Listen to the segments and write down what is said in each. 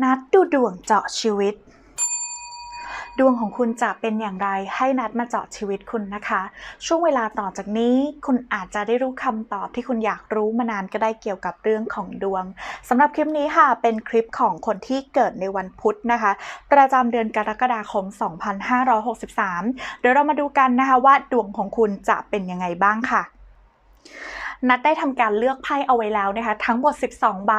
นัดดูดวงเจาะชีวิต ดวงของคุณจะเป็นอย่างไรให้นัดมาเจาะชีวิตคุณนะคะ ช่วงเวลาต่อจากนี้คุณอาจจะได้รู้คำตอบที่คุณอยากรู้มานานก็ได้เกี่ยวกับเรื่องของดวงสำหรับคลิปนี้ค่ะ เป็นคลิปของคนที่เกิดในวันพุธนะคะ ประจำเดือนกรกฎาคม 2563 เดี๋ยวเรามาดูกันนะคะว่าดวงของคุณจะเป็นยังไงบ้างค่ะ นัดได้ทำการเลือกไพ่เอาไว้แล้วนะคะ ทั้งหมด 12 ใบ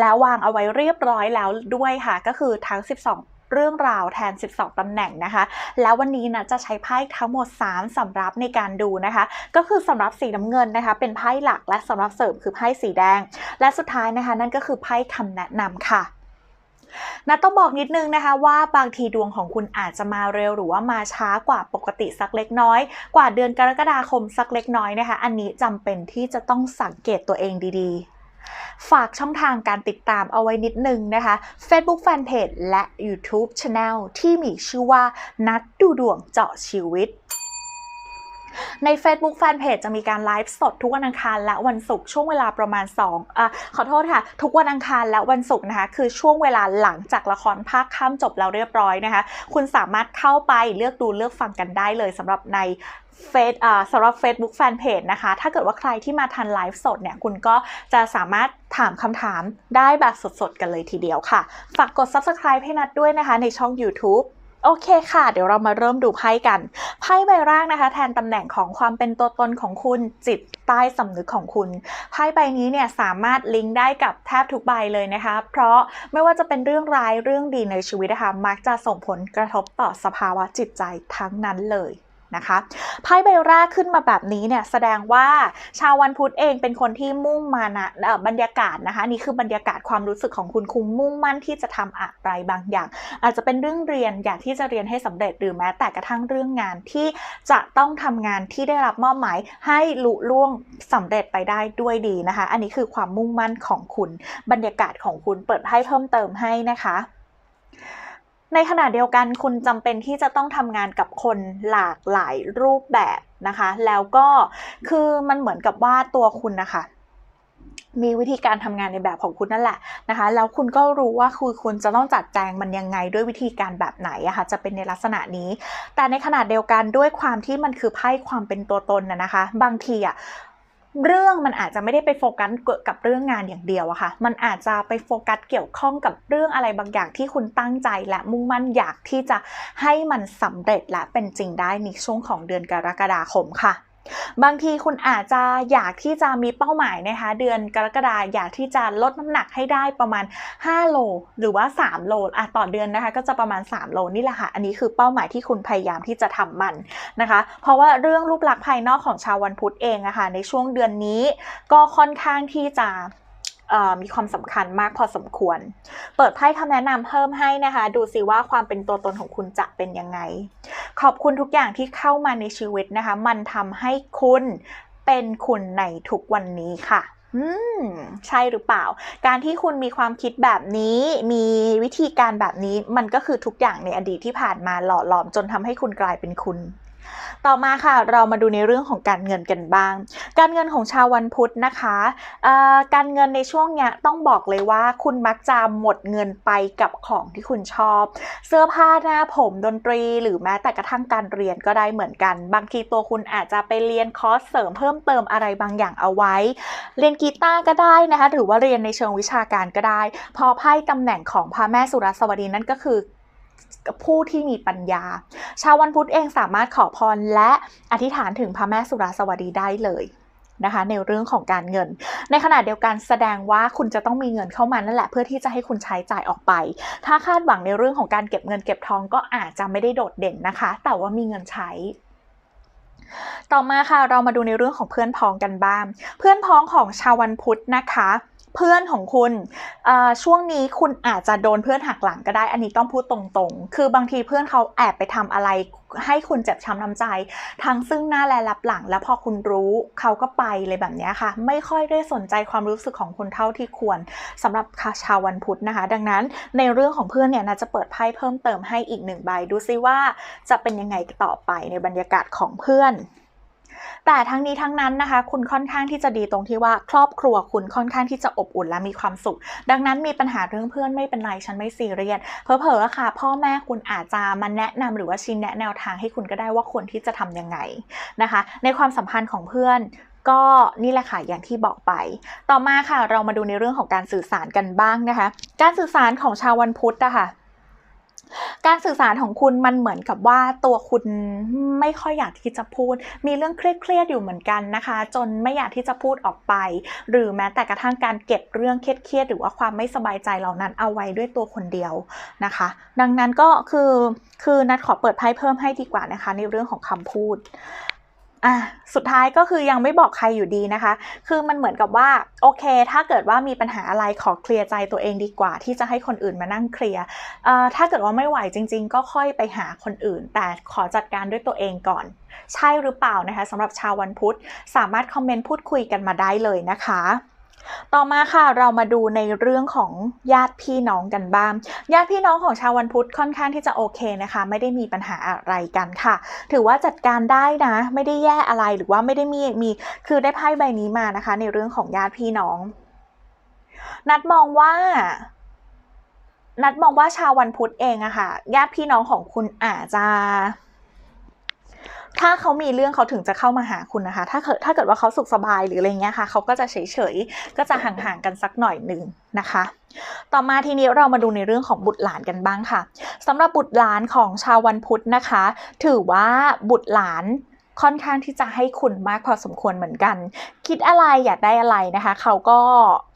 แล้ววางเอาไว้เรียบร้อยแล้วด้วยค่ะ ก็คือทั้ง 12เรื่องราวแทน 12 ตำแหน่งนะคะ แล้ววันนี้นะจะใช้ไพ่ทั้งหมด 3 สำรับในการดูนะคะ ก็คือสำรับสีน้ำเงินนะคะ เป็นไพ่หลักและสำรับเสริมคือไพ่สีแดง และสุดท้ายนะคะ นั่นก็คือไพ่คำแนะนำค่ะ นัดต้องบอกนิดนึงนะคะว่าบางทีดวงของคุณอาจจะมาเร็วหรือว่ามาช้ากว่าปกติสักเล็กน้อย กว่าเดือนกรกฎาคมสักเล็กน้อยนะคะ อันนี้จำเป็นที่จะต้องสังเกตตัวเองดีๆ ฝากช่องทางการติดตามเอาไว้นิดนึงนะคะ Facebook Fanpage และ YouTube Channel ที่มีชื่อว่านัดดูดวงเจาะชีวิต ใน Facebook Fanpage จะมีการไลฟ์สดทุกวันอังคารและวันศุกร์ช่วงเวลาประมาณ2อะขอโทษค่ะ ทุกวันอังคารและวันศุกร์นะคะ คือช่วงเวลาหลังจากละครภาคข้ามจบแล้วเรียบร้อยนะคะ คุณสามารถเข้าไปเลือกดูเลือกฟังกันได้เลยสำหรับในเฟซอ่าสำหรับ Facebook Fanpage นะคะ ถ้าเกิดว่าใครที่มาทันไลฟ์สดเนี่ย คุณก็จะสามารถถามคำถามได้แบบสดๆ กันเลยทีเดียวค่ะ ฝากกด Subscribe ให้นัดด้วยนะคะในช่อง YouTube โอเคค่ะ เดี๋ยวเรามาเริ่มดูไพ่กัน ไพ่ใบแรกนะคะ แทนตำแหน่งของความเป็นตัวตนของคุณจิตใต้สำนึกของคุณ ไพ่ใบนี้เนี่ยสามารถลิงก์ได้กับแทบทุกใบเลยนะคะ เพราะไม่ว่าจะเป็นเรื่องร้ายเรื่องดีในชีวิตนะคะ มักจะส่งผลกระทบต่อสภาวะจิตใจทั้งนั้นเลย นะคะไพ่ใบแรกขึ้นมาแบบนี้เนี่ยแสดงว่าชาววันพุธเองเป็นคนที่มุ่งมานะเอ่อบรรยากาศนะคะนี่คือบรรยากาศความรู้สึกของคุณคุณมุ่งมั่นที่จะทำอะไรบางอย่าง อาจจะเป็นเรื่องเรียนอยากที่จะเรียนให้สำเร็จหรือแม้แต่กระทั่งเรื่องงานที่จะต้องทำงานที่ได้รับมอบหมายให้ลุล่วงสำเร็จไปได้ด้วยดีนะคะ อันนี้คือความมุ่งมั่นของคุณบรรยากาศของคุณเปิดให้เพิ่มเติมให้นะคะ ในขณะเดียวกันคุณจำเป็นที่จะต้องทำงานกับคนหลากหลายรูปแบบนะคะ แล้วก็คือมันเหมือนกับว่าตัวคุณนะคะมีวิธีการทำงานในแบบของคุณนั่นแหละนะคะ แล้วคุณก็รู้ว่าคือคุณจะต้องจัดแจงมันยังไงด้วยวิธีการแบบไหนอะคะจะเป็นในลักษณะนี้ แต่ในขณะเดียวกันด้วยความที่มันคือไพ่ความเป็นตัวตนนะนะคะ บางทีอะ เรื่องมันอาจจะไม่ได้ไปโฟกัสกับเรื่องงานอย่างเดียวอะค่ะ มันอาจจะไปโฟกัสเกี่ยวข้องกับเรื่องอะไรบางอย่างที่คุณตั้งใจและมุ่งมั่นอยากที่จะให้มันสำเร็จและเป็นจริงได้ในช่วงของเดือนกรกฎาคมค่ะ บางทีคุณอาจจะอยากที่จะมีเป้าหมายนะคะ เดือนกรกฎาอยากที่จะลดน้ำหนักให้ได้ประมาณ 5 โล หรือว่า 3 โลอะต่อเดือนนะคะ ก็จะประมาณ 3 โลนี่แหละค่ะ อันนี้คือเป้าหมายที่คุณพยายามที่จะทำมันนะคะ เพราะว่าเรื่องรูปลักษณ์ภายนอกของชาววันพุธเองอะคะ่ะในช่วงเดือนนี้ก็ค่อนข้างที่จะ มีความสำคัญมากพอสมควร เปิดไพ่คำแนะนำเพิ่มให้นะคะ ดูสิว่าความเป็นตัวตนของคุณจะเป็นยังไง ขอบคุณทุกอย่างที่เข้ามาในชีวิตนะคะ มันทำให้คุณเป็นคุณในทุกวันนี้ค่ะอืมใช่หรือเปล่า การที่คุณมีความคิดแบบนี้ มีวิธีการแบบนี้ มันก็คือทุกอย่างในอดีตที่ผ่านมาหล่อหลอมจนทำให้คุณกลายเป็นคุณ ต่อมาค่ะเรามาดูในเรื่องของการเงินกันบ้าง การเงินของชาววันพุธนะคะการเงินในช่วงเนี้ยต้องบอกเลยว่าคุณมักจะหมดเงินไปกับของที่คุณชอบ เสื้อผ้าหน้าผมดนตรี หรือแม้แต่กระทั่งการเรียนก็ได้เหมือนกัน บางทีตัวคุณอาจจะไปเรียนคอร์สเสริมเพิ่มเติมอะไรบางอย่างเอาไว้ เรียนกีตาร์ก็ได้นะคะหรือว่าเรียนในเชิงวิชาการก็ได้ พอไพ่ตำแหน่งของพระแม่สุรสวดีนั่นก็คือ ผู้ที่มีปัญญา ชาววันพุธเองสามารถขอพรและอธิษฐานถึงพระแม่สุราสวดีได้เลยนะคะ ในเรื่องของการเงิน ในขณะเดียวกันแสดงว่าคุณจะต้องมีเงินเข้ามานั่นแหละเพื่อที่จะให้คุณใช้จ่ายออกไป ถ้าคาดหวังในเรื่องของการเก็บเงินเก็บทองก็อาจจะไม่ได้โดดเด่นนะคะ แต่ว่ามีเงินใช้ต่อมาค่ะเรามาดูในเรื่องของเพื่อนพ้องกันบ้าง เพื่อนพ้องของชาววันพุธนะคะ เพื่อนของคุณ ช่วงนี้คุณอาจจะโดนเพื่อนหักหลังก็ได้ อันนี้ต้องพูดตรงๆ คือบางทีเพื่อนเขาแอบไปทำอะไร ให้คุณเจ็บช้ำน้ำใจ ทั้งซึ่งหน้าและรับหลัง แล้วพอคุณรู้เขาก็ไปเลยแบบนี้ค่ะ ไม่ค่อยได้สนใจความรู้สึกของคุณเท่าที่ควรสำหรับชาววันพุธนะคะ ดังนั้นในเรื่องของเพื่อนเนี่ยน่าจะเปิดไพ่เพิ่มเติมให้อีกหนึ่งใบ ดูซิว่าจะเป็นยังไงต่อไปในบรรยากาศของเพื่อน แต่ทั้งนี้ทั้งนั้นนะคะ คุณค่อนข้างที่จะดีตรงที่ว่าครอบครัวคุณค่อนข้างที่จะอบอุ่นและมีความสุข ดังนั้นมีปัญหาเรื่องเพื่อนไม่เป็นไรฉันไม่ซีเรียสเพอเพอค่ะ พ่อแม่คุณอาจจะมาแนะนำหรือว่าชี้แนะแนวทางให้คุณก็ได้ว่าควรที่จะทำยังไงนะคะ ในความสัมพันธ์ของเพื่อนก็นี่แหละค่ะอย่างที่บอกไป ต่อมาค่ะเรามาดูในเรื่องของการสื่อสารกันบ้างนะคะ การสื่อสารของชาววันพุธอะค่ะ การสื่อสารของคุณมันเหมือนกับว่าตัวคุณไม่ค่อยอยากที่จะพูด มีเรื่องเครียดๆอยู่เหมือนกันนะคะ จนไม่อยากที่จะพูดออกไป หรือแม้แต่กระทั่งการเก็บเรื่องเครียดๆหรือว่าความไม่สบายใจเหล่านั้นเอาไว้ด้วยตัวคนเดียวนะคะ ดังนั้นก็คือคือนัดขอเปิดไพ่เพิ่มให้ดีกว่านะคะ ในเรื่องของคำพูด อะสุดท้ายก็คือยังไม่บอกใครอยู่ดีนะคะ คือมันเหมือนกับว่าโอเค ถ้าเกิดว่ามีปัญหาอะไรขอเคลียร์ใจตัวเองดีกว่า ที่จะให้คนอื่นมานั่งเคลียร์เอ่อถ้าเกิดว่าไม่ไหวจริง ๆ ก็ค่อยไปหาคนอื่น แต่ขอจัดการด้วยตัวเองก่อน ใช่หรือเปล่านะคะสำหรับชาววันพุธสามารถคอมเมนต์พูดคุยกันมาได้เลยนะคะ ต่อมาค่ะเรามาดูในเรื่องของญาติพี่น้องกันบ้าง ญาติพี่น้องของชาววันพุธค่อนข้างที่จะโอเคนะคะ ไม่ได้มีปัญหาอะไรกันค่ะ ถือว่าจัดการได้นะ ไม่ได้แย่อะไรหรือว่าไม่ได้มีมีคือได้ไพ่ใบนี้มานะคะ ในเรื่องของญาติพี่น้อง นัดมองว่านัดมองว่าชาววันพุธเองอะค่ะญาติพี่น้องของคุณอาจจะ ถ้าเขามีเรื่องเขาถึงจะเข้ามาหาคุณนะคะ ถ้าเกิดถ้าเกิดว่าเขาสุขสบายหรืออะไรเงี้ยค่ะ เขาก็จะเฉยๆ ก็จะห่างๆกันสักหน่อยหนึ่งนะคะ ต่อมาทีนี้เรามาดูในเรื่องของบุตรหลานกันบ้างค่ะสำหรับบุตรหลานของชาววันพุธนะคะ ถือว่าบุตรหลานค่อนข้างที่จะให้คุณมากพอสมควรเหมือนกันคิดอะไรอยากได้อะไรนะคะ เขาก็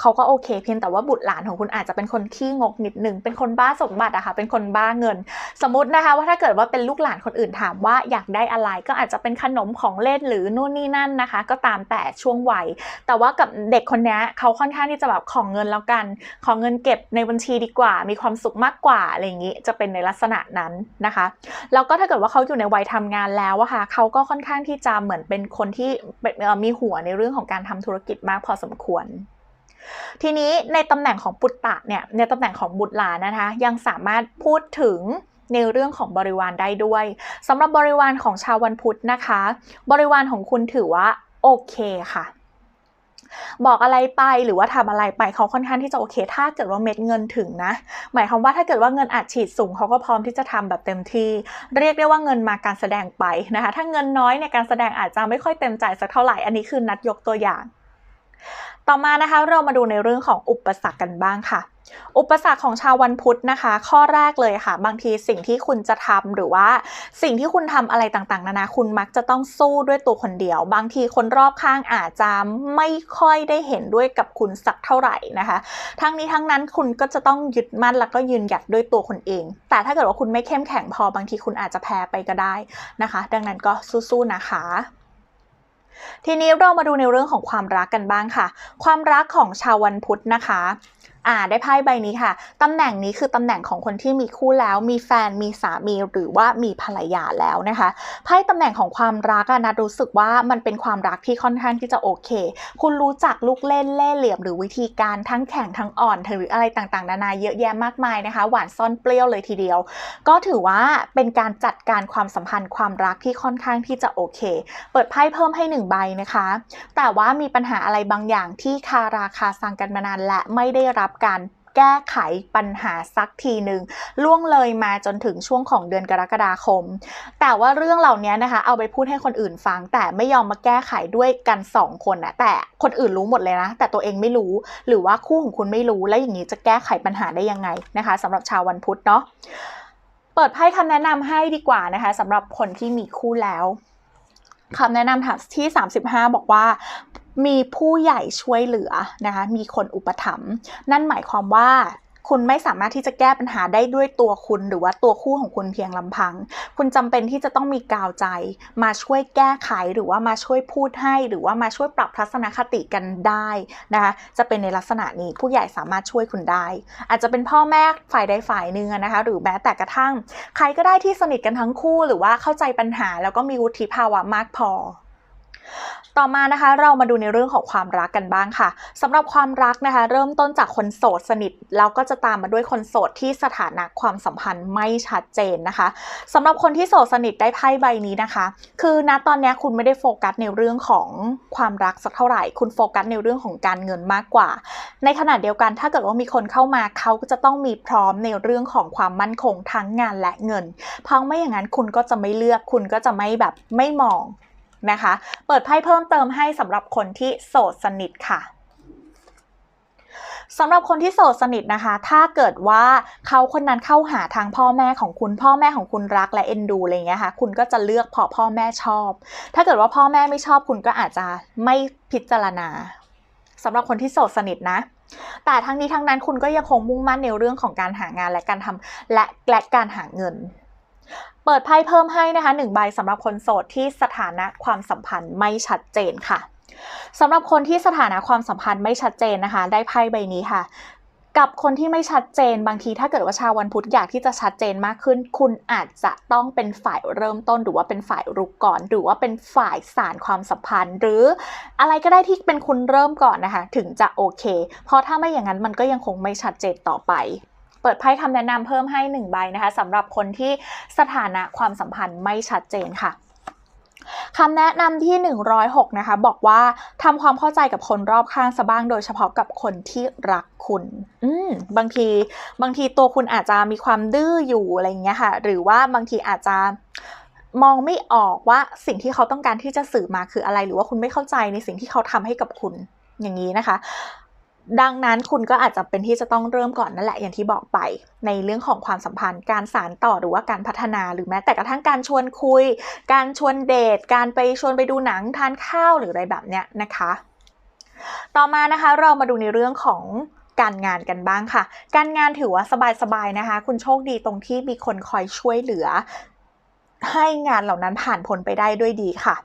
เขาก็โอเค เพียงแต่ว่าบุตรหลานของคุณอาจจะเป็นคนขี้งกนิดนึงเป็นคนบ้าสมบัติอะค่ะเป็นคนบ้าเงิน สมมตินะคะว่าถ้าเกิดว่าเป็นลูกหลานคนอื่นถามว่าอยากได้อะไร ก็อาจจะเป็นขนมของเล่นหรือนู่นนี่นั่นนะคะ ก็ตามแต่ช่วงวัย แต่ว่ากับเด็กคนนี้เขาค่อนข้างที่จะแบบของเงินแล้วกัน ของเงินเก็บในบัญชีดีกว่า มีความสุขมากกว่าอะไรอย่างนี้จะเป็นในลักษณะนั้นนะคะแล้วก็ถ้าเกิดว่าเขาอยู่ในวัยทำงานแล้วอะค่ะเขาก็ค่อนข้างที่จะเหมือนเป็นคนที่มีหัวในเรื่องของการทำธุรกิจมากพอสมควร ทีนี้ในตำแหน่งของปุตตะเนี่ยในตำแหน่งของบุตรหลานนะคะ ยังสามารถพูดถึงในเรื่องของบริวารได้ด้วยสำหรับบริวารของชาววันพุธนะคะ บริวารของคุณถือว่าโอเคค่ะ บอกอะไรไปหรือว่าทำอะไรไปเขาค่อนข้างที่จะโอเค ถ้าเกิดว่าเม็ดเงินถึงนะ หมายความว่าถ้าเกิดว่าเงินอัดฉีดสูงเขาก็พร้อมที่จะทำแบบเต็มที่ เรียกได้ว่าเงินมาการแสดงไปนะคะ ถ้าเงินน้อยเนี่ยการแสดงอาจจะไม่ค่อยเต็มใจสักเท่าไหร่อันนี้คือนัดยกตัวอย่าง ต่อมานะคะเรามาดูในเรื่องของอุปสรรคกันบ้างค่ะ อุปสรรคของชาววันพุธนะคะ ข้อแรกเลยค่ะ บางทีสิ่งที่คุณจะทำหรือว่าสิ่งที่คุณทำอะไรต่างๆ นานาคุณมักจะต้องสู้ด้วยตัวคนเดียว บางทีคนรอบข้างอาจจะไม่ค่อยได้เห็นด้วยกับคุณสักเท่าไหร่นะคะ ทั้งนี้ทั้งนั้นคุณก็จะต้องยึดมั่นแล้วก็ยืนหยัดด้วยตัวคนเอง แต่ถ้าเกิดว่าคุณไม่เข้มแข็งพอบางทีคุณอาจจะแพ้ไปก็ได้นะคะ ดังนั้นก็สู้ๆนะคะ ทีนี้เรามาดูในเรื่องของความรักกันบ้างค่ะ ความรักของชาววันพุธนะคะ อ่าได้ไพ่ใบนี้ค่ะ ตำแหน่งนี้คือตำแหน่งของคนที่มีคู่แล้ว มีแฟน มีสามี หรือว่ามีภรรยาแล้วนะคะ ไพ่ตำแหน่งของความรักอะนะรู้สึกว่ามันเป็นความรักที่ค่อนข้างที่จะโอเค คุณรู้จักลูกเล่นเล่เหลี่ยม หรือวิธีการทั้งแข็งทั้งอ่อนหรืออะไรต่างๆ นานาเยอะแยะมากมายนะคะ หวานซ่อนเปรี้ยวเลยทีเดียว ก็ถือว่าเป็นการจัดการความสัมพันธ์ความรักที่ค่อนข้างที่จะโอเค เปิดไพ่เพิ่มให้หนึ่งใบนะคะ แต่ว่ามีปัญหาอะไรบางอย่างที่คาราคาซังกันมานานและไม่ได้รับการแก้ไขปัญหาสักทีหนึ่งล่วงเลยมาจนถึงช่วงของเดือนกรกฎาคม แต่ว่าเรื่องเหล่านี้นะคะเอาไปพูดให้คนอื่นฟัง แต่ไม่ยอมมาแก้ไขด้วยกันสองคนนะแต่คนอื่นรู้หมดเลยนะ แต่ตัวเองไม่รู้ หรือว่าคู่ของคุณไม่รู้แล้วอย่างนี้จะแก้ไขปัญหาได้ยังไงนะคะสำหรับชาววันพุธเนาะเปิดไพ่คำแนะนำให้ดีกว่านะคะสำหรับคนที่มีคู่แล้วคำแนะนำที่ 35 บอกว่า มีผู้ใหญ่ช่วยเหลือนะคะ มีคนอุปถัมภ์นั่นหมายความว่าคุณไม่สามารถที่จะแก้ปัญหาได้ด้วยตัวคุณหรือว่าตัวคู่ของคุณเพียงลำพัง คุณจำเป็นที่จะต้องมีกาวใจ มาช่วยแก้ไขหรือว่ามาช่วยพูดให้ หรือว่ามาช่วยปรับทัศนคติกันได้นะคะ จะเป็นในลักษณะนี้ผู้ใหญ่สามารถช่วยคุณได้ อาจจะเป็นพ่อแม่ฝ่ายใดฝ่ายหนึ่งนะคะ หรือแม้แต่กระทั่ง ใครก็ได้ที่สนิทกันทั้งคู่ หรือว่าเข้าใจปัญหาแล้วก็มีวุฒิภาวะมากพอ ต่อมานะคะเรามาดูในเรื่องของความรักกันบ้างค่ะสำหรับความรักนะคะ เริ่มต้นจากคนโสดสนิทแล้วก็จะตามมาด้วยคนโสดที่สถานะความสัมพันธ์ไม่ชัดเจนนะคะสำหรับคนที่โสดสนิทได้ไพ่ใบนี้นะคะ คือณตอนนี้คุณไม่ได้โฟกัสในเรื่องของความรักสักเท่าไหร่ คุณโฟกัสในเรื่องของการเงินมากกว่า ในขณะเดียวกันถ้าเกิดว่ามีคนเข้ามาเขาก็จะต้องมีพร้อมในเรื่องของความมั่นคงทั้งงานและเงิน เพราะไม่อย่างนั้นคุณก็จะไม่เลือกคุณก็จะไม่แบบไม่มอง นะคะ เปิดไพ่เพิ่มเติมให้สำหรับคนที่โสดสนิทค่ะสำหรับคนที่โสดสนิทนะคะ ถ้าเกิดว่าเขาคนนั้นเข้าหาทางพ่อแม่ของคุณพ่อแม่ของคุณรักและเอ็นดูอะไรเงี้ยค่ะ คุณก็จะเลือกเพราะพ่อแม่ชอบ ถ้าเกิดว่าพ่อแม่ไม่ชอบคุณก็อาจจะไม่พิจารณาสำหรับคนที่โสดสนิทนะ แต่ทั้งนี้ทั้งนั้นคุณก็ยังคงมุ่งมั่นในเรื่องของการหางานและการทำและและการหาเงิน เปิดไพ่เพิ่มให้นะคะหนึ่งใบสำหรับคนโสดที่สถานะความสัมพันธ์ไม่ชัดเจนค่ะสำหรับคนที่สถานะความสัมพันธ์ไม่ชัดเจนนะคะ ได้ไพ่ใบนี้ค่ะ กับคนที่ไม่ชัดเจนบางทีถ้าเกิดว่าชาววันพุธอยากที่จะชัดเจนมากขึ้น คุณอาจจะต้องเป็นฝ่ายเริ่มต้น หรือว่าเป็นฝ่ายรุกก่อน หรือว่าเป็นฝ่ายสารความสัมพันธ์ หรืออะไรก็ได้ที่เป็นคุณเริ่มก่อนนะคะ ถึงจะโอเค เพราะถ้าไม่อย่างนั้นมันก็ยังคงไม่ชัดเจนต่อไป ปิดไพ่คำแนะนำเพิ่มให้1ใบนะคะสำหรับคนที่สถานะความสัมพันธ์ไม่ชัดเจนค่ะคำแนะนำที่ 106 นะคะ บอกว่าทำความเข้าใจกับคนรอบข้างซะบ้างโดยเฉพาะกับคนที่รักคุณ อืมบางทีบางทีตัวคุณอาจจะมีความดื้ออยู่อะไรอย่างเงี้ยค่ะ หรือว่าบางทีอาจจะมองไม่ออกว่าสิ่งที่เขาต้องการที่จะสื่อมาคืออะไร หรือว่าคุณไม่เข้าใจในสิ่งที่เขาทำให้กับคุณอย่างนี้นะคะ ดังนั้นคุณก็อาจจะเป็นที่จะต้องเริ่มก่อนนั่นแหละอย่างที่บอกไป ในเรื่องของความสัมพันธ์ การสารต่อหรือว่าการพัฒนาหรือแม้แต่กระทั่งการชวนคุย การชวนเดท การไปชวนไปดูหนังทานข้าวหรืออะไรแบบเนี้ยนะคะ ต่อมานะคะเรามาดูในเรื่องของการงานกันบ้างค่ะ การงานถือว่าสบายๆนะคะ คุณโชคดีตรงที่มีคนคอยช่วยเหลือ ให้งานเหล่านั้นผ่านพ้นไปได้ด้วยดีค่ะ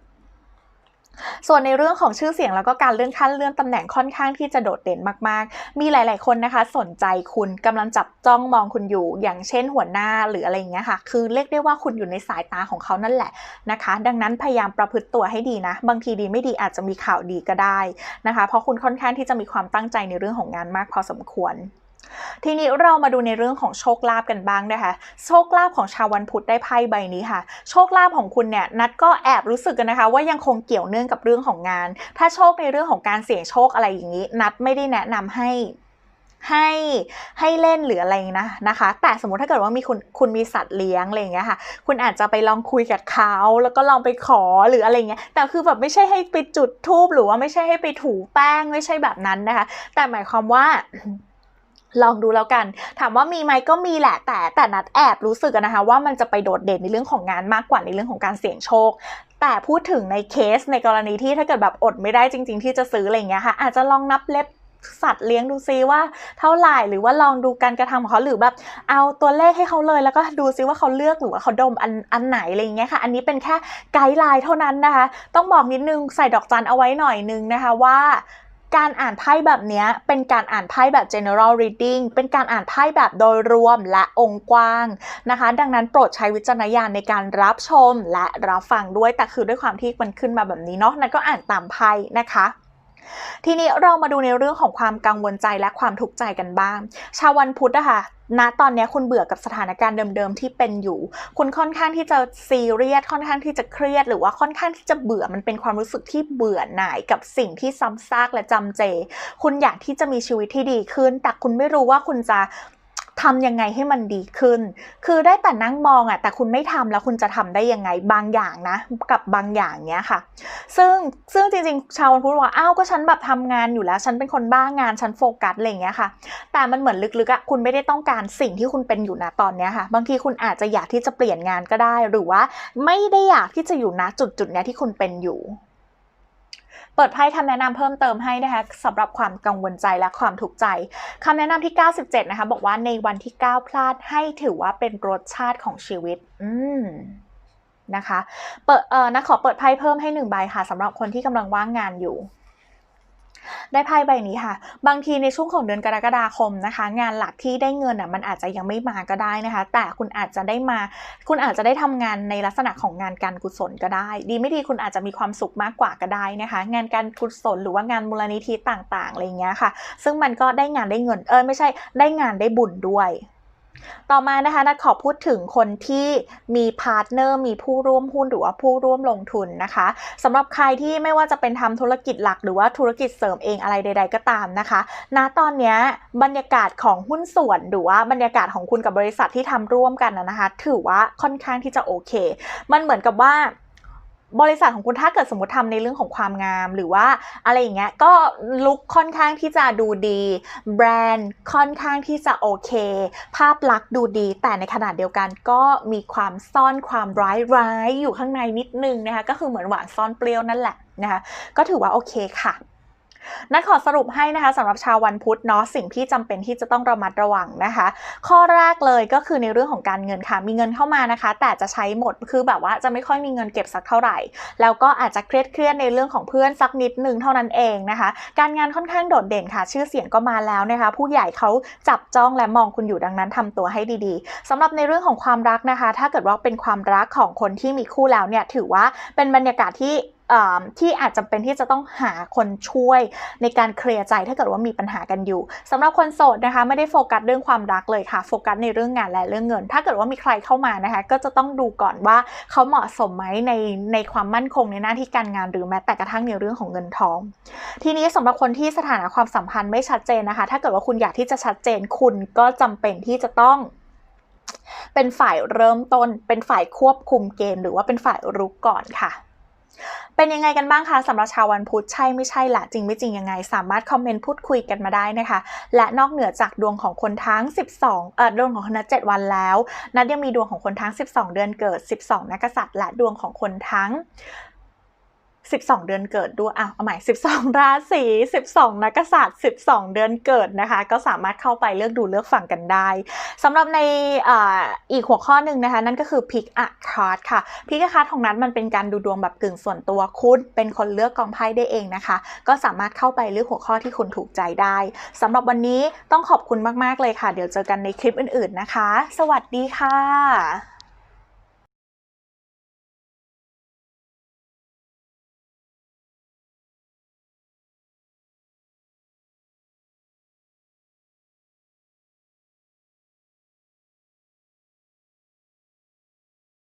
ส่วนในเรื่องของชื่อเสียงแล้วก็การเลื่อนขั้นเลื่อนตำแหน่งค่อนข้างที่จะโดดเด่นมากๆ มีหลาย ๆ คนนะคะ สนใจคุณกำลังจับจ้องมองคุณอยู่ อย่างเช่นหัวหน้าหรืออะไรอย่างเงี้ยค่ะ คือเรียกได้ว่าคุณอยู่ในสายตาของเขานั่นแหละนะคะ ดังนั้นพยายามประพฤติตัวให้ดีนะ บางทีดีไม่ดีอาจจะมีข่าวดีก็ได้นะคะ เพราะคุณค่อนข้างที่จะมีความตั้งใจในเรื่องของงานมากพอสมควร ทีนี้เรามาดูในเรื่องของโชคลาภกันบ้างนะคะ โชคลาภของชาววันพุธได้ไพ่ใบนี้ค่ะ โชคลาภของคุณเนี่ยนัดก็แอบรู้สึกกันนะคะ ว่ายังคงเกี่ยวเนื่องกับเรื่องของงาน ถ้าโชคในเรื่องของการเสี่ยงโชคอะไรอย่างนี้ นัดไม่ได้แนะนำให้ให้ให้เล่นหรืออะไรนะนะคะ แต่สมมติถ้าเกิดว่ามีคุณคุณมีสัตว์เลี้ยงอะไรอย่างเงี้ยค่ะ คุณอาจจะไปลองคุยกับเขาแล้วก็ลองไปขอหรืออะไรเงี้ยแต่คือแบบไม่ใช่ให้ไปจุดทูบหรือว่าไม่ใช่ให้ไปถูแป้งไม่ใช่แบบนั้นนะคะ แต่หมายความว่า ลองดูแล้วกัน ถามว่ามีไหมก็มีแหละ แต่แต่นัดแอบรู้สึกนะคะว่ามันจะไปโดดเด่นในเรื่องของงานมากกว่าในเรื่องของการเสี่ยงโชค แต่พูดถึงในเคสในกรณีที่ถ้าเกิดแบบอดไม่ได้จริง ๆ ที่จะซื้ออะไรเงี้ยค่ะ อาจจะลองนับเล็บสัตว์เลี้ยงดูซิว่าเท่าไหร่หรือว่าลองดูการกระทำของเขาหรือแบบเอาตัวเลขให้เขาเลยแล้วก็ดูซิว่าเขาเลือกหรือว่าเขาดมอันอันไหนอะไรเงี้ยค่ะ อันนี้เป็นแค่ไกด์ไลน์เท่านั้นนะคะ ต้องบอกนิดนึงใส่ดอกจันเอาไว้หน่อยนึงนะคะว่า การอ่านไพ่แบบนี้เป็นการอ่านไพ่แบบ general reading เป็นการอ่านไพ่แบบโดยรวมและองค์กว้างนะคะ ดังนั้นโปรดใช้วิจารณญาณในการรับชมและรับฟังด้วย แต่คือด้วยความที่มันขึ้นมาแบบนี้เนาะนั่นก็อ่านตามไพ่นะคะทีนี้เรามาดูในเรื่องของความกังวลใจและความทุกข์ใจกันบ้าง ชาววันพุธนะคะ ณตอนนี้คุณเบื่อกับสถานการณ์เดิมๆที่เป็นอยู่ คุณค่อนข้างที่จะซีเรียสค่อนข้างที่จะเครียด หรือว่าค่อนข้างที่จะเบื่อมันเป็นความรู้สึกที่เบื่อหน่ายกับสิ่งที่ซ้ำซากและจำเจ คุณอยากที่จะมีชีวิตที่ดีขึ้น แต่คุณไม่รู้ว่าคุณจะ ทำยังไงให้มันดีขึ้น คือได้แต่นั่งมองอะ่ะแต่คุณไม่ทำแล้วคุณจะทำได้ยังไงบางอย่างนะ กับบางอย่างเนี้ยค่ะ ซึ่งซึ่งจริงๆ ชาวันพุธว่าอ้าวก็ฉันแบบทำงานอยู่แล้ว ฉันเป็นคนบ้างานฉันโฟกัสอะไรเงี้ยค่ะ แต่มันเหมือนลึกๆอะคุณไม่ได้ต้องการสิ่งที่คุณเป็นอยู่นะตอนเนี้ยค่ะ บางทีคุณอาจจะอยากที่จะเปลี่ยนงานก็ได้ หรือว่าไม่ได้อยากที่จะอยู่นะจุดจุดเนี้ยที่คุณเป็นอยู่ เปิดไพ่คำแนะนำเพิ่มเติมให้นะคะสำหรับความกังวลใจและความทุกข์ใจคำแนะนำที่ 97 นะคะ บอกว่าในวันที่ 9 พลาดให้ถือว่าเป็นรสชาติของชีวิต อืมนะคะ เปิดเออนะขอเปิดไพ่เพิ่มให้หนึ่งใบค่ะสำหรับคนที่กำลังว่างงานอยู่ ได้ไพ่ใบนี้ค่ะ บางทีในช่วงของเดือนกรกฎาคมนะคะ งานหลักที่ได้เงินอะมันอาจจะยังไม่มาก็ได้นะคะ แต่คุณอาจจะได้มา คุณอาจจะได้ทำงานในลักษณะของงานการกุศลก็ได้ ดีไม่ดีคุณอาจจะมีความสุขมากกว่าก็ได้นะคะ งานการกุศลหรือว่างานมูลนิธิต่างๆอะไรเงี้ยค่ะ ซึ่งมันก็ได้งานได้เงินเออไม่ใช่ได้งานได้บุญด้วย ต่อมานะคะนัดขอพูดถึงคนที่มีพาร์ทเนอร์มีผู้ร่วมหุ้นหรือว่าผู้ร่วมลงทุนนะคะสำหรับใครที่ไม่ว่าจะเป็นทำธุรกิจหลัก หรือว่าธุรกิจเสริมเองอะไรใด ๆ ก็ตามนะคะณตอนนี้บรรยากาศของหุ้นส่วนหรือว่าบรรยากาศของคุณกับบริษัทที่ทำร่วมกันนะนะคะ ถือว่าค่อนข้างที่จะโอเค มันเหมือนกับว่า บริษัทของคุณถ้าเกิดสมมติทำในเรื่องของความงาม หรือว่าอะไรอย่างเงี้ยก็ลุคค่อนข้างที่จะดูดี แบรนด์ค่อนข้างที่จะโอเค ภาพลักษณ์ดูดี แต่ในขณะเดียวกันก็มีความซ่อนความร้ายร้ายอยู่ข้างในนิดนึงนะคะก็คือเหมือนหวานซ่อนเปรี้ยวนั่นแหละนะคะก็ถือว่าโอเคค่ะ นัดขอสรุปให้นะคะสำหรับชาววันพุธเนาะสิ่งที่จำเป็นที่จะต้องระมัดระวังนะคะ ข้อแรกเลยก็คือในเรื่องของการเงินค่ะ มีเงินเข้ามานะคะ แต่จะใช้หมดคือแบบว่าจะไม่ค่อยมีเงินเก็บสักเท่าไหร่ แล้วก็อาจจะเครียดเครียดในเรื่องของเพื่อนสักนิดนึงเท่านั้นเองนะคะ การงานค่อนข้างโดดเด่นค่ะ ชื่อเสียงก็มาแล้วนะคะ ผู้ใหญ่เขาจับจ้องและมองคุณอยู่ดังนั้นทำตัวให้ดีๆสำหรับในเรื่องของความรักนะคะ ถ้าเกิดว่าเป็นความรักของคนที่มีคู่แล้วเนี่ยถือว่าเป็นบรรยากาศที่ ที่อาจจะเป็นที่จะต้องหาคนช่วยในการเคลียร์ใจถ้าเกิดว่ามีปัญหากันอยู่สำหรับคนโสดนะคะไม่ได้โฟกัสเรื่องความรักเลยค่ะ โฟกัสในเรื่องงานและเรื่องเงิน ถ้าเกิดว่ามีใครเข้ามานะคะ ก็จะต้องดูก่อนว่าเขาเหมาะสมไหมในในความมั่นคงในหน้าที่การงานหรือแม้แต่กระทั่งในเรื่องของเงินทอง ทีนี้สำหรับคนที่สถานะความสัมพันธ์ไม่ชัดเจนนะคะ ถ้าเกิดว่าคุณอยากที่จะชัดเจนคุณก็จำเป็นที่จะต้องเป็นฝ่ายเริ่มต้น เป็นฝ่ายควบคุมเกม หรือว่าเป็นฝ่ายรุกก่อนค่ะ เป็นยังไงกันบ้างคะสำหรับชาววันพุธใช่ไม่ใช่ละจริงไม่จริงยังไง สามารถคอมเมนต์พูดคุยกันมาได้นะคะ และนอกเหนือจากดวงของคนทั้ง 12 เอ่อดวงของคนทั้ง7วันแล้ว นัดยังมีดวงของคนทั้ง 12 เดือนเกิด 12 นักกษัตริย์และดวงของคนทั้ง 12 เดือนเกิดด้วยอะเอาใหม่ 12 ราศี 12 นักษัตริย์ 12 เดือนเกิดนะคะ ก็สามารถเข้าไปเลือกดูเลือกฟังกันได้ สำหรับในออีกหัวข้อหนึ่งนะคะ นั่นก็คือ Pick a card ค่ะ Pick a card ของนั้นมันเป็นการดูดวงแบบกึ่งส่วนตัวคุณ เป็นคนเลือกกองไพ่ได้เองนะคะ ก็สามารถเข้าไปเลือกหัวข้อที่คุณถูกใจได้ สำหรับวันนี้ต้องขอบคุณมากๆเลยค่ะ เดี๋ยวเจอกันในคลิปอื่น ๆนะคะ สวัสดีค่ะ